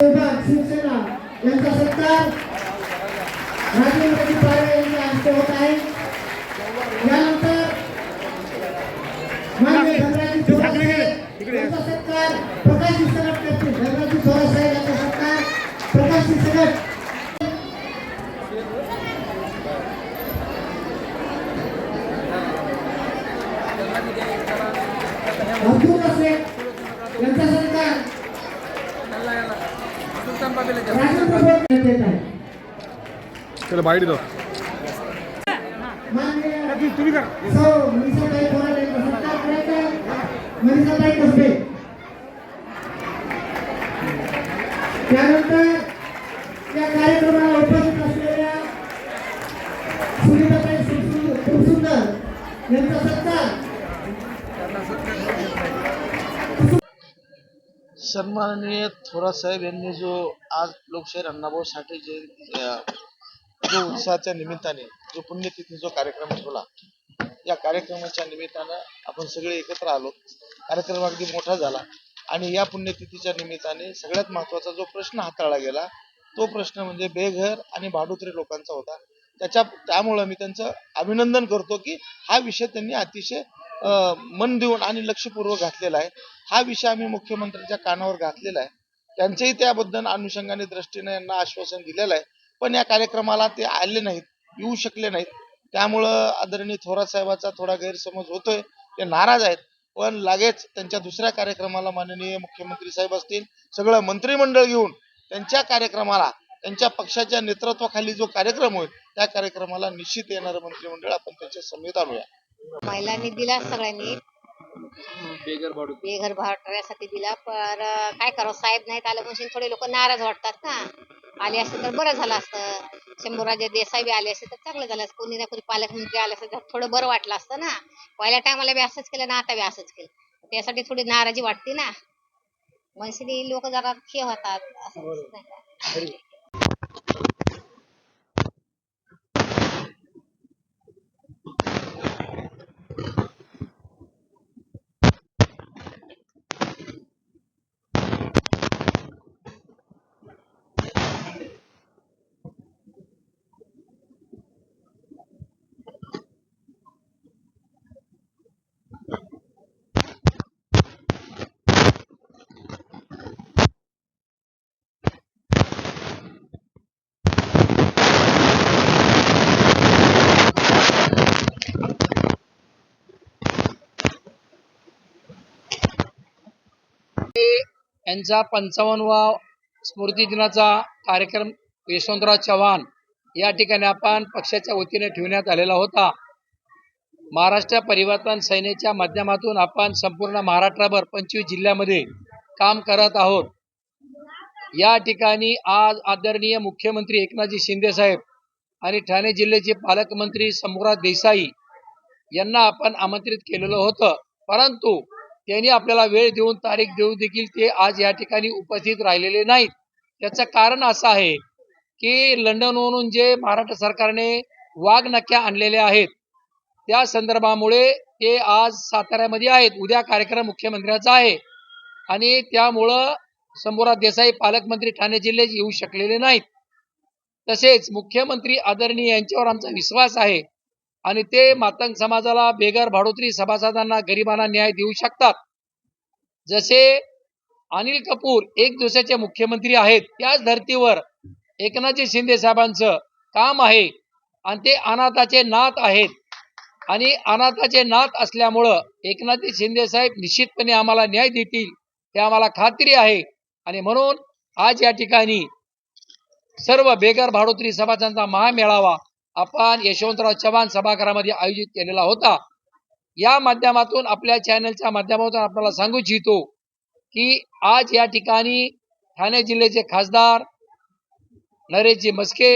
शिवसेना यांचा सत्कार राजेंद्रजी पारे यांच्या हस्ते होत आहे यानंतर मान्य धनराजी यांचा सत्कार प्रकाश संघट करतील धनराजी साहेब यांचा सत्कार प्रकाश अब्दुल शेख यांचा सत्कार राजेंद्र बोट देत आहे चलो बाहेर दो माननीय सौ मनीषाताई थोरात यांचा मनीषाताई कसबे. त्यानंतर या कार्यक्रमाला उपस्थित असलेल्या सुनीताताई सुरसु- सुरसुंदर यांचा सत्कार सन्माननीय थोरात साहेब यांनी जो आज लोकशाहीर अण्णाभाऊ साठे जयंती जो उत्साहाच्या निमित्ताने जो पुण्यतिथी जो कार्यक्रम ठेवला या कार्यक्रमाच्या निमित्तानं आपण सगळे एकत्र आलो. कार्यक्रम अगदी मोठा झाला. आणि या पुण्यतिथीच्या निमित्ताने सगळ्यात महत्त्वाचा जो प्रश्न हाताळला गेला तो प्रश्न म्हणजे बेघर आणि भाडुत्रे लोकांचा होता. त्याच्या त्यामुळं मी त्यांचं अभिनंदन करतो की हा विषय त्यांनी अतिशय मन देऊन आणि लक्षपूर्वक घातलेला आहे. हा विषय आम्ही मुख्यमंत्र्यांच्या कानावर घातलेला आहे. त्यांचेही त्याबद्दल अनुषंगाने दृष्टीने यांना आश्वासन दिलेलं आहे. पण या कार्यक्रमाला ते आले नाहीत येऊ शकले नाहीत. त्यामुळं आदरणीय थोरात साहेबाचा थोडा गैरसमज होतोय. ते नाराज आहेत. पण लगेच त्यांच्या दुसऱ्या कार्यक्रमाला माननीय मुख्यमंत्री साहेब असतील सगळं मंत्रिमंडळ घेऊन त्यांच्या कार्यक्रमाला त्यांच्या पक्षाच्या नेतृत्वाखाली जो कार्यक्रम होईल त्या कार्यक्रमाला निश्चित येणारं मंत्रिमंडळ आपण त्यांच्या समेत आणूया. महिलांनी दिला सगळ्यांनी. बेघर भाटऱ्यासाठी दिला पण अं, काय करावं? साहेब नाहीत आलं म्हणजे थोडे लोक नाराज वाटतात ना. आले असते तर बरं झालं असतं. शंभूराजे देसाई बी आले असते तर चांगलं झालं असतं. कोणी ना कोणी पालकमंत्री आले असते तर थोडं बरं वाटलं असतं ना. पहिल्या टायमाला बी असंच केलं ना आता बी असंच केलं. त्यासाठी थोडी नाराजी वाटते ना. मनशीने लोक जरा हे होतात. असं यांचा पंचावन्नवा स्मृती दिनाचा कार्यक्रम यशवंतराव चव्हाण या ठिकाणी आपण पक्षाच्या वतीने ठेवण्यात आलेला होता. महाराष्ट्र परिवर्तन सेनेच्या माध्यमातून आपण संपूर्ण महाराष्ट्रभर पंचवीस जिल्ह्यामध्ये काम करत आहोत. या ठिकाणी आज आदरणीय मुख्यमंत्री एकनाथजी शिंदे साहेब आणि ठाणे जिल्ह्याचे पालकमंत्री शंभूराज देसाई यांना आपण आमंत्रित केलेलं होतं. परंतु त्यांनी आपल्याला वेळ देऊन तारीख देऊन देखील ते आज या ठिकाणी उपस्थित राहिलेले नाहीत. त्याचं कारण असं आहे की लंडनवरून जे महाराष्ट्र सरकारने वाघ नक्क्या आणलेल्या आहेत त्या संदर्भामुळे ते आज साताऱ्यामध्ये आहेत. उद्या कार्यक्रम मुख्यमंत्र्याचा आहे. आणि त्यामुळं शंभूराज देसाई पालकमंत्री ठाणे जिल्ह्यात येऊ शकलेले नाहीत. तसेच मुख्यमंत्री आदरणीय यांच्यावर आमचा विश्वास आहे आणि ते मातंग समाजाला बेगर भाडोत्री सभासदांना गरिबांना न्याय देऊ शकतात. जसे अनिल कपूर एक दिवसाचे मुख्यमंत्री आहेत त्याच धर्तीवर एकनाथजी शिंदे साहेबांचं काम आहे आणि ते अनाथाचे नाथ आहेत. आणि अनाथाचे नाथ असल्यामुळं एकनाथजी शिंदे साहेब निश्चितपणे आम्हाला न्याय देतील हे आम्हाला खात्री आहे. आणि म्हणून आज या ठिकाणी सर्व बेगर भाडोत्री सभासदांचा महामेळावा आपण यशवंतराव चव्हाण सभागृहामध्ये आयोजित केलेला होता. या माध्यमातून आपल्या चॅनलच्या माध्यमातून आपल्याला सांगू इच्छितो की आज या ठिकाणी ठाणे जिल्ह्याचे खासदार नरेशजी मस्के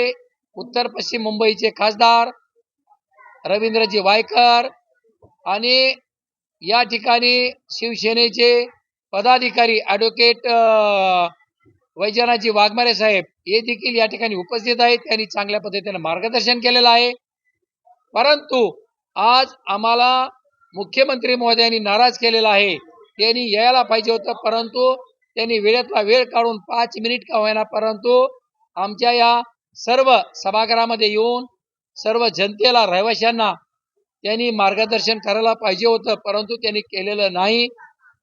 उत्तर पश्चिम मुंबईचे खासदार रवींद्रजी वायकर आणि या ठिकाणी शिवसेनेचे पदाधिकारी ॲडव्होकेट वैजनाथजी वाघमारे साहेब हे देखील या ठिकाणी उपस्थित आहेत. त्यांनी चांगल्या पद्धतीने मार्गदर्शन केलेलं आहे. परंतु आज आम्हाला मुख्यमंत्री महोदयांनी नाराज केलेला आहे. त्यांनी यायला पाहिजे होतं परंतु त्यांनी वेळेतला वेळ काढून पाच मिनिट का होईना परंतु आमच्या या सर्व सभागृहामध्ये येऊन सर्व जनतेला रहिवाशांना त्यांनी मार्गदर्शन करायला पाहिजे होतं परंतु त्यांनी केलेलं नाही.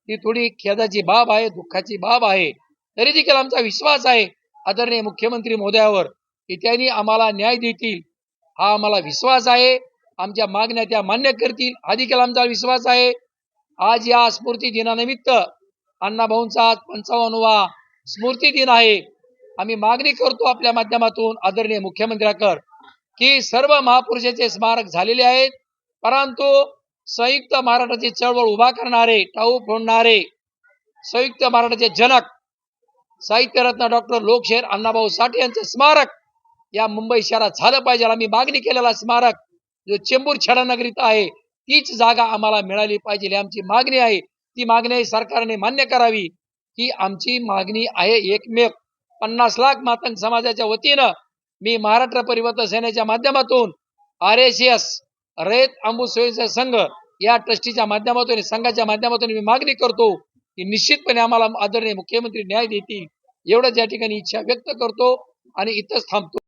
ती थोडी खेदाची बाब आहे दुःखाची बाब आहे. तरी देखील आमचा विश्वास आहे आदरणीय मुख्यमंत्री महोदयावर की त्यांनी आम्हाला न्याय देतील. हा आम्हाला विश्वास आहे. आमच्या मागण्या त्या मान्य करतील. हा देखील आमचा विश्वास आहे. आज या स्मृती दिनानिमित्त अण्णाभाऊंचा आज पंचावन्नवा स्मृती दिन आहे. आम्ही मागणी करतो आपल्या माध्यमातून आदरणीय मुख्यमंत्र्याकर की सर्व महापुरुषाचे स्मारक झालेले आहेत. परंतु संयुक्त महाराष्ट्राची चळवळ उभा करणारे टाऊ फोडणारे संयुक्त महाराष्ट्राचे जनक साहित्यरत्न डॉक्टर लोकशेर अण्णाभाऊ साठे यांचं स्मारक या मुंबई शहरात झालं पाहिजे. आम्ही मागणी केलेला स्मारक जो चेंबूर छडानगरीत आहे तीच जागा आम्हाला मिळाली पाहिजे. ही आमची मागणी आहे. ती मागणी सरकारने मान्य करावी. ही आमची मागणी आहे एकमेव. पन्नास लाख मातंग समाजाच्या वतीनं मी महाराष्ट्र परिवर्तन सेनेच्या माध्यमातून आर एस एस रयत अंबू स्वयंसेवक संघ या ट्रस्टीच्या माध्यमातून संघाच्या माध्यमातून मी मागणी करतो. की निश्चितपणे आम्हाला आदरणीय मुख्यमंत्री न्याय देतील एवढंच या ठिकाणी इच्छा व्यक्त करतो आणि इथंच थांबतो.